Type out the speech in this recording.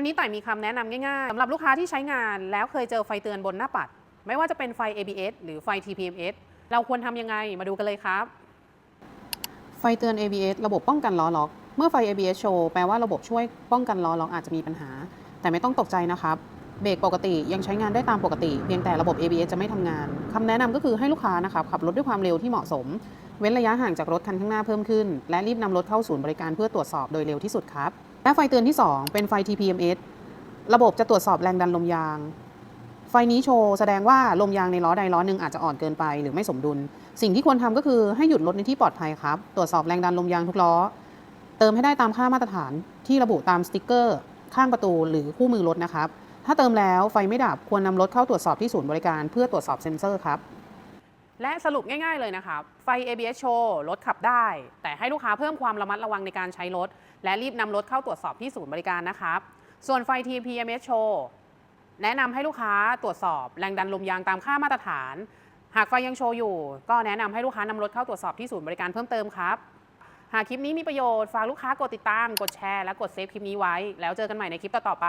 วันนี้ต่ายมีคำแนะนำง่ายๆสำหรับลูกค้าที่ใช้งานแล้วเคยเจอไฟเตือนบนหน้าปัด ไม่ว่าจะเป็นไฟ ABS หรือไฟ TPMS เราควรทำยังไงมาดูกันเลยครับ ไฟเตือน ABS ระบบป้องกันล้อล็อก เมื่อไฟ ABS โชว์แปลว่าระบบช่วยป้องกันล้อล็อกอาจจะมีปัญหา แต่ไม่ต้องตกใจนะครับ เบรกปกติยังใช้งานได้ตามปกติ เพียงแต่ระบบ ABS จะไม่ทำงานคำแนะนำก็คือให้ลูกค้านะครับขับรถด้วยความเร็วที่เหมาะสม เว้นระยะห่างจากรถคันข้างหน้าเพิ่มขึ้น และรีบนำรถเข้าศูนย์บริการเพื่อตรวจสอบโดยเร็วที่สุดครับ และไฟเตือนที่ 2 เป็นไฟ TPMS ระบบจะตรวจสอบแรงดันลมยาง ไฟนี้โชว์แสดงว่าลมยางในล้อใดล้อหนึ่งอาจจะอ่อนเกินไปหรือไม่สมดุล สิ่งที่ควรทำก็คือให้หยุดรถในที่ปลอดภัยครับ ตรวจสอบแรงดันลมยางทุกล้อ เติมให้ได้ตามค่ามาตรฐานที่ระบุตามสติกเกอร์ ข้างประตูหรือคู่มือรถนะครับ ถ้าเติมแล้วไฟไม่ดับควรนำรถเข้าตรวจสอบที่ศูนย์บริการเพื่อตรวจสอบเซ็นเซอร์ครับ และสรุปง่ายๆเลยนะครับ ไฟ ABS โชว์รถขับได้ แต่ให้ลูกค้าเพิ่มความระมัดระวังในการใช้รถ และรีบนำรถเข้าตรวจสอบที่ศูนย์บริการนะครับ ส่วนไฟ TPMS โชว์แนะนำให้ลูกค้าตรวจสอบแรงดันลมยางตามค่ามาตรฐาน หากไฟยังโชว์อยู่ ก็แนะนำให้ลูกค้านำรถเข้าตรวจสอบที่ศูนย์บริการเพิ่มเติมครับหากคลิปนี้มีประโยชน์ ฝากลูกค้ากดติดตาม กดแชร์ และกดเซฟคลิปนี้ไว้ แล้วเจอกันใหม่ในคลิปต่อๆไป